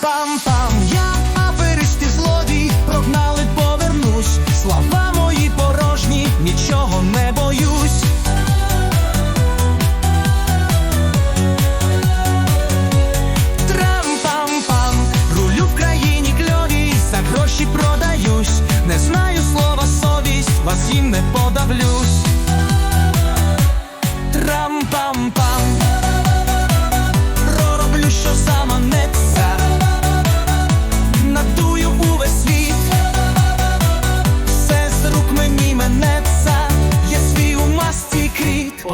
пам-пам-пам, я аферисти злодій, прогнали, повернусь. Слова мої порожні, нічого не боюсь. Трам-пам-пам, рулю в країні кльові, за гроші продаюсь, не знаю слова совість, вас їм не подавлюсь. Трам-пам-пам.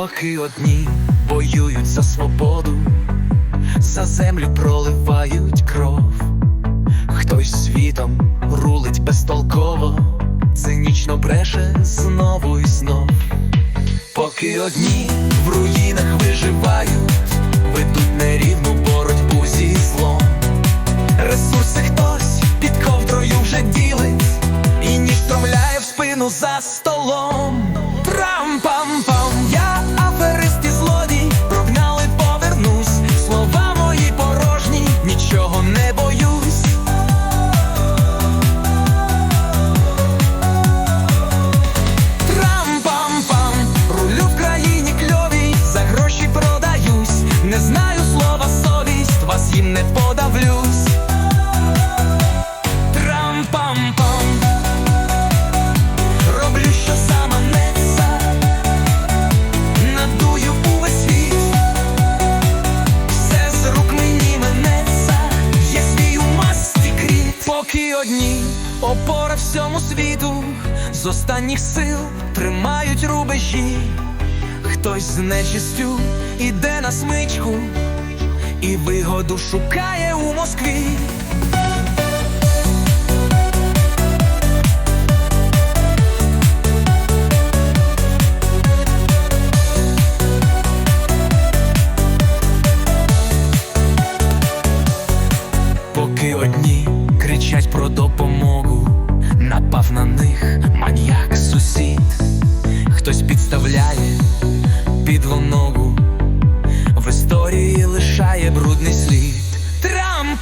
Поки одні воюють за свободу, за землю проливають кров, хтось світом рулить безтолково, цинічно бреше знову і знов. Поки одні в руїнах виживають, ведуть нерівну боротьбу зі злом. Ресурси хтось під ковдрою вже ділить, і ніж тромляє в спину за столом. Трам-пам-пам, не подавлюсь. Трам-пам-пам, роблю, що заманеться, надую увесь світ, все з рук мені минеться, є свій у масті кріт, поки одні опора всьому світу, з останніх сил тримають рубежі, хтось з нечистю іде на смичку, і вигоду шукає у Москві.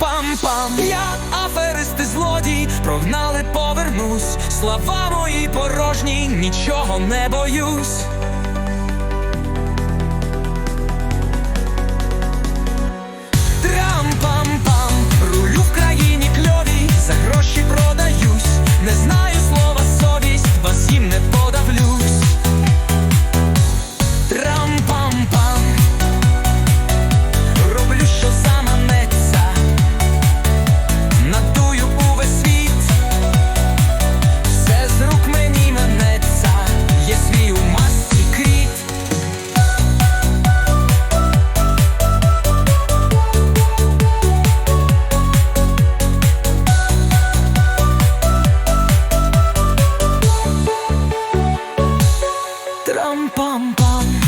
Трам-пам-пам, я аферист і злодій, прогнали, повернусь. Слава мої порожні, нічого не боюсь. 棒棒